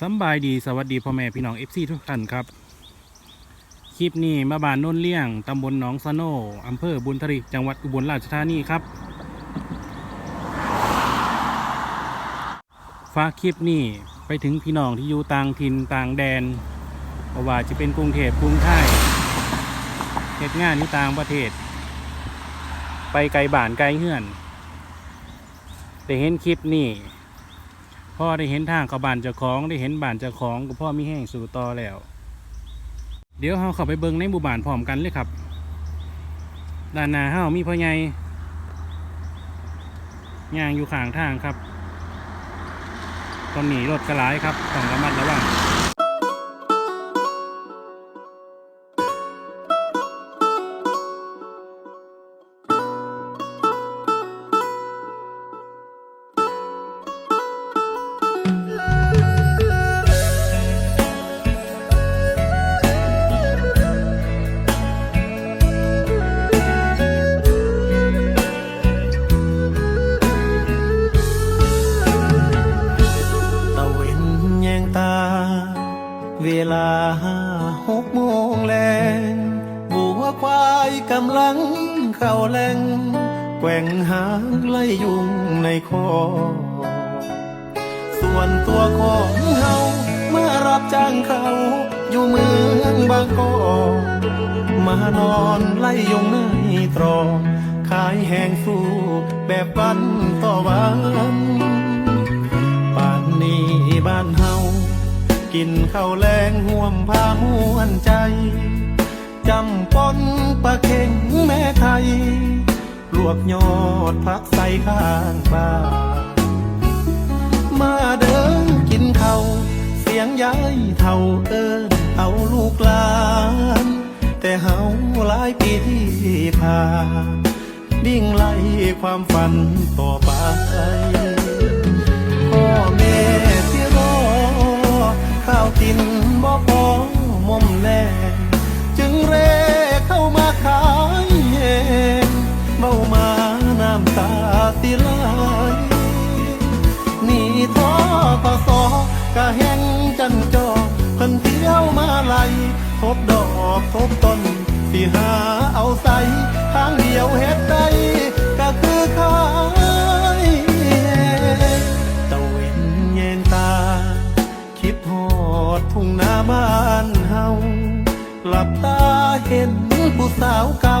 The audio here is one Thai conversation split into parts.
สบายดีสวัสดีพ่อแม่พี่น้องเอฟซีทุกท่านครับ คลิปนี้มาบานโน้นเลี่ยง ตำบลหนองสะโนอำเภอบุญทริกจังหวัดอุบลราชธานีครับฝากคลิปนี้ไปถึงพี่น้องที่อยู่ต่างถิ่นต่างแดนเพราะว่าจะเป็นกรุงเทพกรุงไทยเหตุงานที่ต่างประเทศ ไปไกลบ้านไกลเฮือนได้เห็นคลิปนี้ พ่อได้เห็นทางเขาบ้านเจ้าของได้เห็นบ้านเจ้าของก็พ่อมีแห้งสู่ต่อแล้ว เดี๋ยวเราเข้าไปเบิ่งในหมู่บ้านพร้อมกันเลยครับด้านหน้าเฮามีพ่อใหญ่ย่างอยู่ข้างทางครับตอนนี้รถกระไลครับต้องระมัดระวัง เวลาหกโมงแลงบัวควายกำลังเข้าแลงแกว่งหางไล่ยุงในคอ ส่วนตัวของเฮาเมื่อรับจ้างเขาอยู่เมืองบางกอกมานอนไล่ยุงในตรองขายแหงสู้แบบวันต่อวัน กินข้าวแรงห่วมพามวนใจจำปนปลาเข็งแม่ไทยลวกยอดพักใส่ข้างบ้านมาเดินกินข้าวเสียงยายเท่าเอิญเอาลูกหลาน แต่เฮาหลายปีที่ผ่านดิ่งไล่ความฝันต่อไป ล่ทบดอกทบต้นสิหาเอาใส่ทางเดียวเฮ็ดได้ก็คือขายตะเวนแยงตา คิดหอดทุ่งนาบ้านเฮาหลับตาเห็นผู้สาวเก่า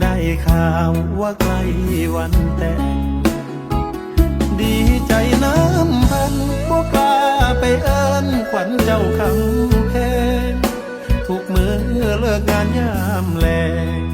ได้ข่าวว่าใกล้วันแต่งดีใจน้ำพันบ่กล้าไปเอิ้นขวัญเจ้าคำ ยามแลง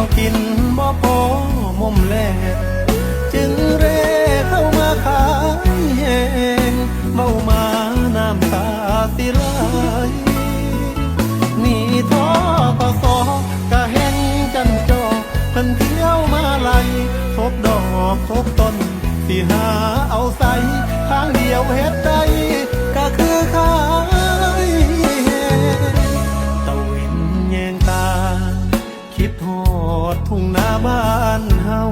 าวกินบ่พอมุมแลจึงเร่เข้ามาขายแหงเมามาน้ำตาสิไหลหนี่ท้อก็สอกะแห้งจันจอเพิ่นเที่ยวมาไล่ทบดอกทบต้นสิหาเอาใส่ทางเดียวเฮ็ดได้ ทุ่งนาบ้านเฮา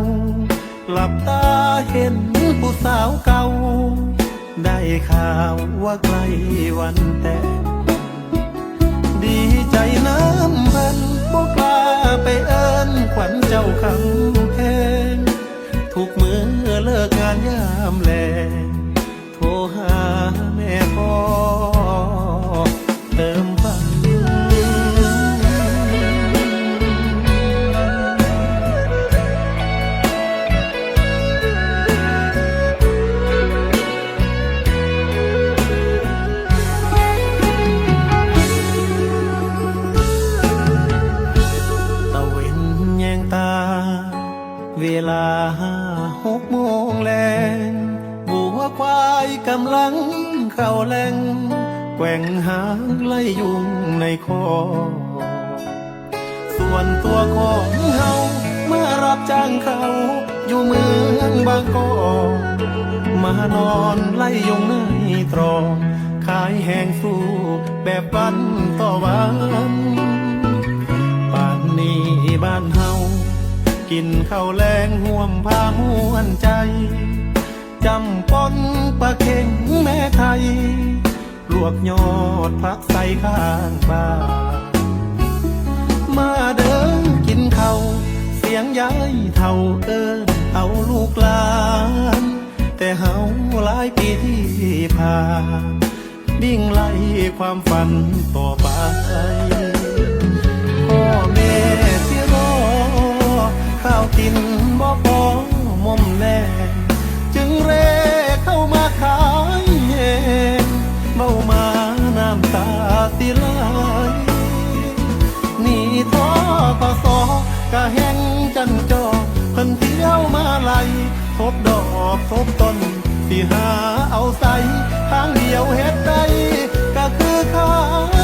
หลับตาเห็นผู้สาวเก่า ได้ข่าวว่าใกล้วันแต่งดีใจน้ำพันบ่กล้าไปเอิ้นขวัญเจ้าคำ เวลาห้าหกโมงแลงบัวควายกำลังเข้าแหลงแกว่งหางไล่ยุงในคอ ส่วนตัวของเฮาเมื่อรับจ้างเขา อยู่เมืองบางกอกมานอนไล่ยุงในตรองขายแหงสู้แบบวันต่อวัน ป่านนี้บ้าน กินข้าวแรงห่วมพาม่วนใจจำปนปลาเข็งแม่ไทย ลวกยอดพักใส่ข้างบ้านมาเดินกินเขาเสียงยายเท่าเอินเอาลูกหลาน แต่เฮาหลายปีที่ผ่านดิ่งไล่ความฝันต่อไปพ่อแม่าวกินบ่พอมอมแลงจึงเร่เข้ามาขายแหงเมามาน้ำตาสิไหลหนีท้อก็สอกะแห้งจันจอเพิ่นเที่ยวมาไหลทบดอกทบต้นสิหาเอาใส่ทางเดียวเฮ็ดได้ก็คือขา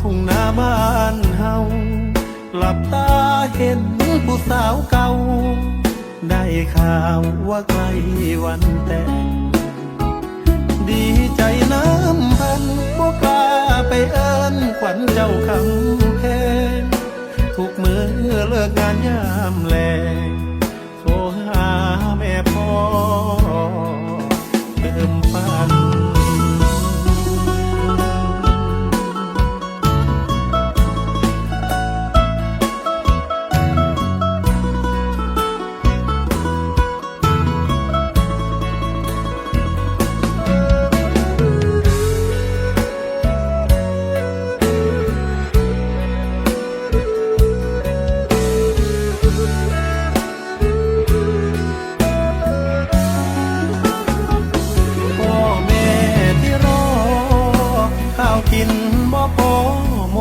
ทุ่งนาบ้านเฮาหลับตาเห็นผู้สาวเก่า ได้ข่าวว่าใกล้วันแต่งดีใจน้ำพันบ่กล้าไปเอิ้นขวัญเจ้าคำแพงทุกมือเลิกงานยามแล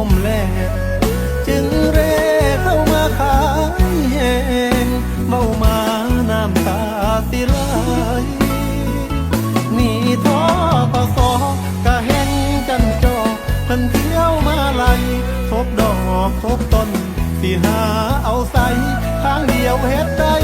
มแลจึงเร่เข้ามาขายแหงเมามาน้ำตาสิไหลหนีท้อก็สอกะแห้งจันจอเพิ่นเที่ยวมาไล่ทบดอกทบต้นสิหาเอาใส่ทางเดียวเฮ็ดได้